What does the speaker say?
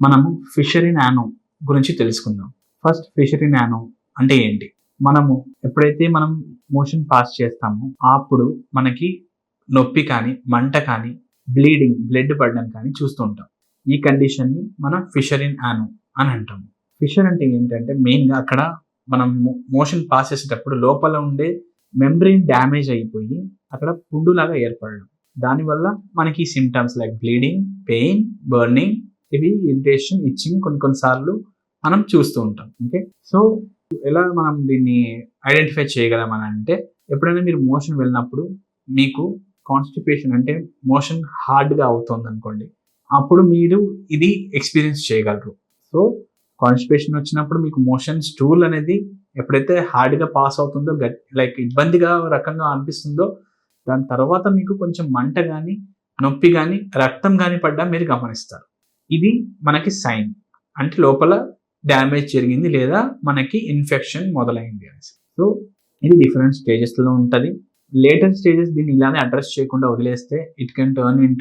మనము fishery nano గురించి తెలుసుకుందాం. ఫస్ట్ ఫిషరీ నానో అంటే ఏంటి? మనము ఎప్పుడైతే మనం మోషన్ పాస్ చేస్తామో అప్పుడు మనకి నొప్పి కానీ మంట కానీ బ్లీడింగ్ బ్లడ్ పడడం కానీ చూస్తుంటాం ఈ కండిషన్ని మనం ఫిషరిన్ యానో అని అంటాము. ఫిషర్ అంటే ఏంటంటే మెయిన్గా అక్కడ మనం మోషన్ పాస్ చేసేటప్పుడు లోపల ఉండే మెంబ్రెయిన్ డ్యామేజ్ అయిపోయి అక్కడ పుండులాగా ఏర్పడడం. దానివల్ల మనకి symptoms like bleeding pain burning ఇవి ఇరిటేషన్ ఇచ్చింగ్ కొన్ని కొన్నిసార్లు మనం చూస్తూ ఉంటాం. ఓకే? సో ఎలా మనం దీన్ని ఐడెంటిఫై చేయగలం అని అంటే ఎప్పుడైనా మీరు మోషన్ వెళ్ళినప్పుడు మీకు కాన్స్టిపేషన్ అంటే మోషన్ హార్డ్గా అవుతుంది అనుకోండి అప్పుడు మీరు ఇది ఎక్స్పీరియన్స్ చేయగలరు. సో కాన్స్టిపేషన్ వచ్చినప్పుడు మీకు మోషన్ స్టూల్ అనేది ఎప్పుడైతే హార్డ్గా పాస్ అవుతుందో గట్ లైక్ ఇబ్బందిగా రకంగా అనిపిస్తుందో దాని తర్వాత మీకు కొంచెం మంట కానీ నొప్పి కానీ రక్తం కానీ పడ్డా మీరు గమనిస్తారు. ఇది మనకి సైన్ అంటే లోపల డ్యామేజ్ జరిగింది లేదా మనకి ఇన్ఫెక్షన్ మొదలైంది అనేసి. సో ఇది డిఫరెంట్ స్టేజెస్లో ఉంటుంది. లేటర్ స్టేజెస్ దీన్ని ఇలానే అడ్రస్ చేయకుండా వదిలేస్తే ఇట్ కెన్ టర్న్ ఇన్